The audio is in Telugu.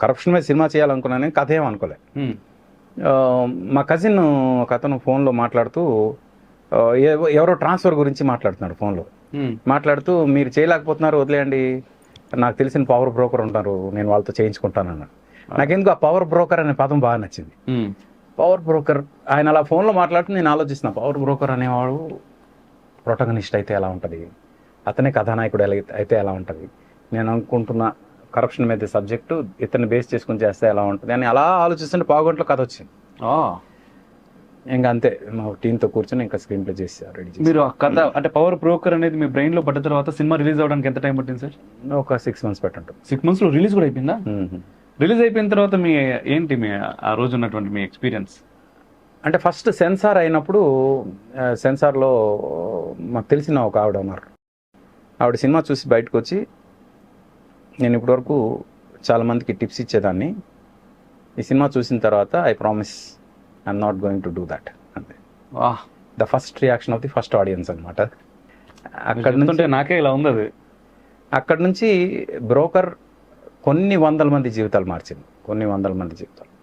కరప్షన్ మీద సినిమా చేయాలనుకున్నాను కానీ కథ ఏం అనుకోలే. ఉమ్, ఆ, మా కజిన్ ఒక అతను ఫోన్లో మాట్లాడుతూ ఎవరో ట్రాన్స్ఫర్ గురించి మాట్లాడుతున్నాడు ఫోన్లో మాట్లాడుతూ మీరు చేయలేకపోతున్నారు వదిలేయండి. నాకు తెలిసిన పవర్ బ్రోకర్ ఉంటారు నేను వాళ్ళతో చేయించుకుంటాను అన్నాడు నాకెందుకు ఆ పవర్ బ్రోకర్ అనే పదం బాగా నచ్చింది. పవర్ బ్రోకర్ ఆయన అలా ఫోన్లో మాట్లాడుతూ నేను ఆలోచిస్తున్నా పవర్ బ్రోకర్ అనేవాడు ప్రొటగనిస్ట్ అయితే ఎలా ఉంటుంది? అతనే కథానాయకుడు అయితే ఎలా ఉంటుంది? నేను అనుకుంటున్న కరప్షన్ మీద సబ్జెక్టు ఇతన్ని బేస్ చేసుకుని చేస్తే ఎలా ఉంటుంది అని అలా ఆలోచిస్తుంటే పావుగంటలో కథ వచ్చింది. ఇంకా అంతే మా టీంతో కూర్చొని ఇంకా స్క్రీన్ ప్లే చేసి రెడీ మీరు ఆ కథ అంటే పవర్ బ్రోకర్ అనేది మీ బ్రెయిన్లో పడ్డ తర్వాత సినిమా రిలీజ్ అవడానికి ఎంత టైం పట్టింది సార్? ఒక సిక్స్ మంత్స్ పెట్టంటుంది. సిక్స్ మంత్స్లో రిలీజ్ కూడా అయిపోయిందా? రిలీజ్ అయిపోయిన తర్వాత మీ ఏంటి మీ ఆ రోజు ఉన్నటువంటి మీ ఎక్స్పీరియన్స్ అంటే ఫస్ట్ సెన్సార్ అయినప్పుడు సెన్సార్లో మాకు తెలిసిన ఒక ఆవిడ ఉన్నారు. ఆవిడ సినిమా చూసి బయటకు వచ్చి నేను ఇప్పటివరకు చాలామందికి టిప్స్ ఇచ్చేదాన్ని. ఈ సినిమా చూసిన తర్వాత I promise I'm not going to do that అంతే. The first reaction of the first audience అనమాట అక్కడ అక్కడ నుంచి నాకే ఇలా ఉంది అది. అక్కడ నుంచి బ్రోకర్ కొన్ని వందల మంది జీవితాలు మార్చింది. కొన్ని వందల మంది జీవితాలు.